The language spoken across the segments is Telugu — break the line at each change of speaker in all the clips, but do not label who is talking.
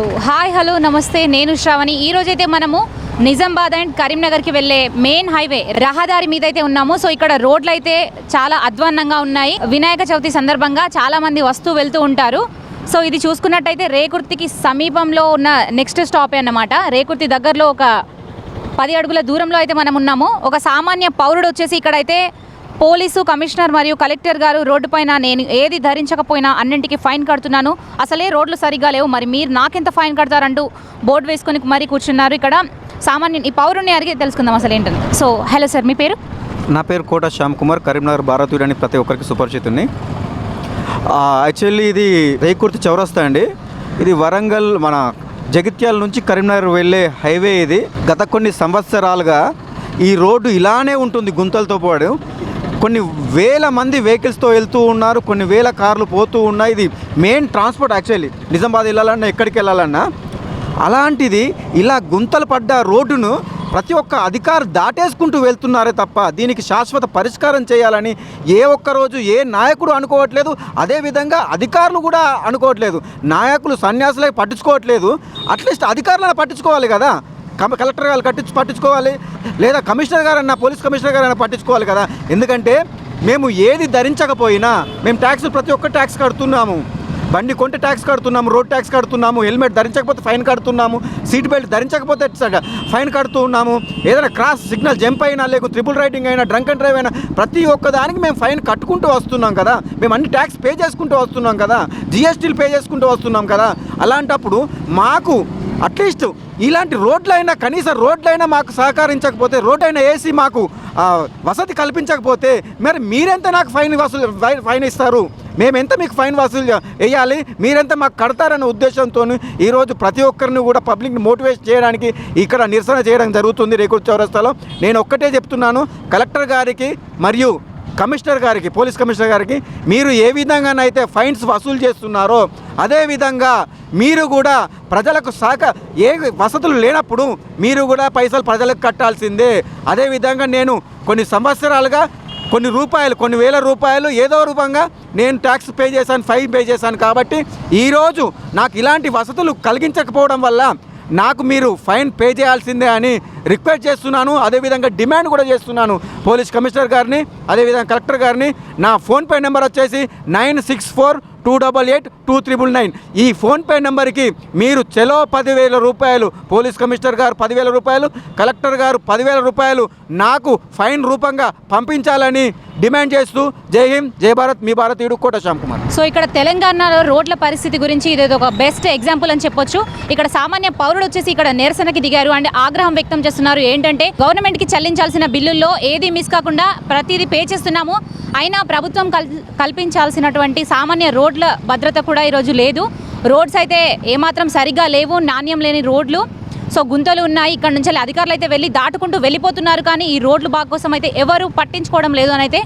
సో హాయ్ హలో నమస్తే నేను శ్రావణి. ఈ రోజైతే మనము నిజామాబాద్ అండ్ కరీంనగర్కి వెళ్ళే మెయిన్ హైవే రహదారి మీద అయితే ఉన్నాము. సో ఇక్కడ రోడ్లు అయితే చాలా అధ్వాన్నంగా ఉన్నాయి. వినాయక చవితి సందర్భంగా చాలా మంది వస్తూ వెళ్తూ ఉంటారు. సో ఇది చూసుకున్నట్టయితే రేకుర్తికి సమీపంలో ఉన్న నెక్స్ట్ స్టాప్ అన్నమాట. రేకుర్తి దగ్గరలో ఒక పది అడుగుల దూరంలో అయితే మనం ఉన్నాము ఒక సామాన్య పౌరుడు వచ్చేసి ఇక్కడైతే పోలీసు కమిషనర్ మరియు కలెక్టర్ గారు రోడ్డు పైన నేను ఏది ధరించకపోయినా అన్నింటికి ఫైన్ కడుతున్నాను. అసలే రోడ్లు సరిగా లేవు. మరి మీరు నాకెంత ఫైన్ కడతారంటూ బోర్డు వేసుకొని మరీ కూర్చున్నారు. ఇక్కడ సామాన్య ఈ పౌరుని అడిగి తెలుసుకుందాం అసలు ఏంటని. సో హలో సార్ మీ పేరు?
నా పేరు కోట శ్యామ్ కుమార్. కరీంనగర్ భారతీయుడు అని ప్రతి ఒక్కరికి సుపరిచితుని యాక్చువల్లీ ఇది రేకుర్తి చౌరస్తా అండి. ఇది వరంగల్ మన జగిత్యాల నుంచి కరీంనగర్ వెళ్ళే హైవే ఇది. గత కొన్ని సంవత్సరాలుగా ఈ రోడ్డు ఇలానే ఉంటుంది గుంతలతో పాటు. కొన్ని వేల మంది వెహికల్స్తో వెళ్తూ ఉన్నారు కొన్ని వేల కార్లు పోతూ ఉన్నాయి. ఇది మెయిన్ ట్రాన్స్పోర్ట్ యాక్చువల్లీ నిజామాబాద్ వెళ్ళాలన్నా ఎక్కడికి వెళ్ళాలన్నా. అలాంటిది ఇలా గుంతలు పడ్డ రోడ్డును ప్రతి ఒక్క అధికారు దాటేసుకుంటూ వెళ్తున్నారే తప్ప దీనికి శాశ్వత పరిష్కారం చేయాలని ఏ ఒక్క రోజు ఏ నాయకుడు అనుకోవట్లేదు. అదేవిధంగా అధికారులు కూడా అనుకోవట్లేదు. నాయకులు సన్యాసులే పట్టించుకోవట్లేదు. అట్లీస్ట్ అధికారులను పట్టించుకోవాలి కదా. కలెక్టర్ గారు కట్టించు పట్టించుకోవాలి. లేదా కమిషనర్ గారన్నా పోలీస్ కమిషనర్ గారన్నా పట్టించుకోవాలి కదా. ఎందుకంటే మేము ఏది ధరించకపోయినా మేము ట్యాక్స్ ప్రతి ఒక్క ట్యాక్స్ కడుతున్నాము. బండి కొంటే ట్యాక్స్ కడుతున్నాము రోడ్ ట్యాక్స్ కడుతున్నాము హెల్మెట్ ధరించకపోతే ఫైన్ కడుతున్నాము సీట్ బెల్ట్ ధరించకపోతే ఫైన్ కడుతూ ఉన్నాము ఏదైనా క్రాస్ సిగ్నల్ జంప్ అయినా లేకపోతే ట్రిపుల్ రైడింగ్ అయినా డ్రంక్ అండ్ డ్రైవ్ అయినా ప్రతి ఒక్క దానికి మేము ఫైన్ కట్టుకుంటూ వస్తున్నాం కదా. మేము అన్ని ట్యాక్స్ పే చేసుకుంటూ వస్తున్నాం కదా. జిఎస్టీలు పే చేసుకుంటూ వస్తున్నాం కదా. అలాంటప్పుడు మాకు అట్లీస్ట్ ఇలాంటి రోడ్లైనా కనీసం రోడ్లైనా మాకు సహకరించకపోతే రోడ్ అయినా వేసి మాకు వసతి కల్పించకపోతే మరి మీరెంత నాకు ఫైన్ వసూలు ఫైన్- ఫైన్ మేము మేమెంత మీకు ఫైన్ వసూలు చే- వేయాలి? మీరెంత మాకు కడతారన్న ఉద్దేశంతో ఈరోజు ప్రతి ఒక్కరిని కూడా పబ్లిక్ని మోటివేట్ చేయడానికి ఇక్కడ నిరసన చేయడం జరుగుతుంది రేకుడు చౌరస్తాలో. నేను ఒక్కటే చెప్తున్నాను కలెక్టర్ గారికి మరియు కమిషనర్ గారికి పోలీస్ కమిషనర్ గారికి మీరు ఏ విధంగానైతే ఫైన్స్ వసూలు చేస్తున్నారో అదేవిధంగా మీరు కూడా ప్రజలకు సహక ఏ వసతులు లేనప్పుడు మీరు కూడా పైసలు ప్రజలకు కట్టాల్సిందే. అదేవిధంగా నేను కొన్ని సంవత్సరాలుగా కొన్ని రూపాయలు కొన్ని వేల రూపాయలు ఏదో రూపంగా నేను ట్యాక్స్ పే చేశాను ఫైన్ పే చేశాను కాబట్టి ఈరోజు నాకు ఇలాంటి వసతులు కలిగించకపోవడం వల్ల నాకు మీరు ఫైన్ పే చేయాల్సిందే అని రిక్వెస్ట్ చేస్తున్నాను. అదేవిధంగా డిమాండ్ కూడా చేస్తున్నాను. పోలీస్ కమిషనర్ గారిని అదేవిధంగా కలెక్టర్ గారిని నా ఫోన్పే నెంబర్ వచ్చేసి nine six four two double eight two triple nine ఈ ఫోన్పే నెంబర్కి మీరు చెలో పదివేల రూపాయలు పోలీస్ కమిషనర్ గారు పదివేల రూపాయలు కలెక్టర్ గారు పదివేల రూపాయలు నాకు ఫైన్ రూపంగా పంపించాలని డిమాండ్ చేస్తూ జై హింద్ జై భారత్ మీ భారతీయుడు కోట శ్యామ్ కుమార్.
సో ఇక్కడ తెలంగాణలో రోడ్ల పరిస్థితి గురించి ఇది ఒక బెస్ట్ ఎగ్జాంపుల్ అని చెప్పొచ్చు. ఇక్కడ సామాన్య పౌరుడు వచ్చేసి ఇక్కడ నిరసనకి దిగారు అండ్ ఆగ్రహం వ్యక్తం చేస్తున్నారు. ఏంటంటే గవర్నమెంట్కి చెల్లించాల్సిన బిల్లుల్లో ఏది మిస్ కాకుండా ప్రతిదీ పే చేస్తున్నాము. అయినా ప్రభుత్వం కల్ కల్పించాల్సినటువంటి సామాన్య రోడ్ రోడ్ల భద్రత కూడా ఈరోజు లేదు. రోడ్స్ అయితే ఏమాత్రం సరిగ్గా లేవు నాణ్యం లేని రోడ్లు. సో గుంతలు ఉన్నాయి ఇక్కడ నుంచి అధికారులు అయితే వెళ్ళి దాటుకుంటూ వెళ్ళిపోతున్నారు. కానీ ఈ రోడ్లు బాగు కోసం అయితే ఎవరు పట్టించుకోవడం లేదు అని అయితే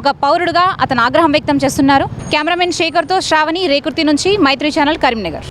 ఒక పౌరుడుగా అతను ఆగ్రహం వ్యక్తం చేస్తున్నారు. కెమెరామెన్ శేఖర్తో శ్రావణి రేకుర్తి నుంచి మైత్రి ఛానల్ కరీంనగర్.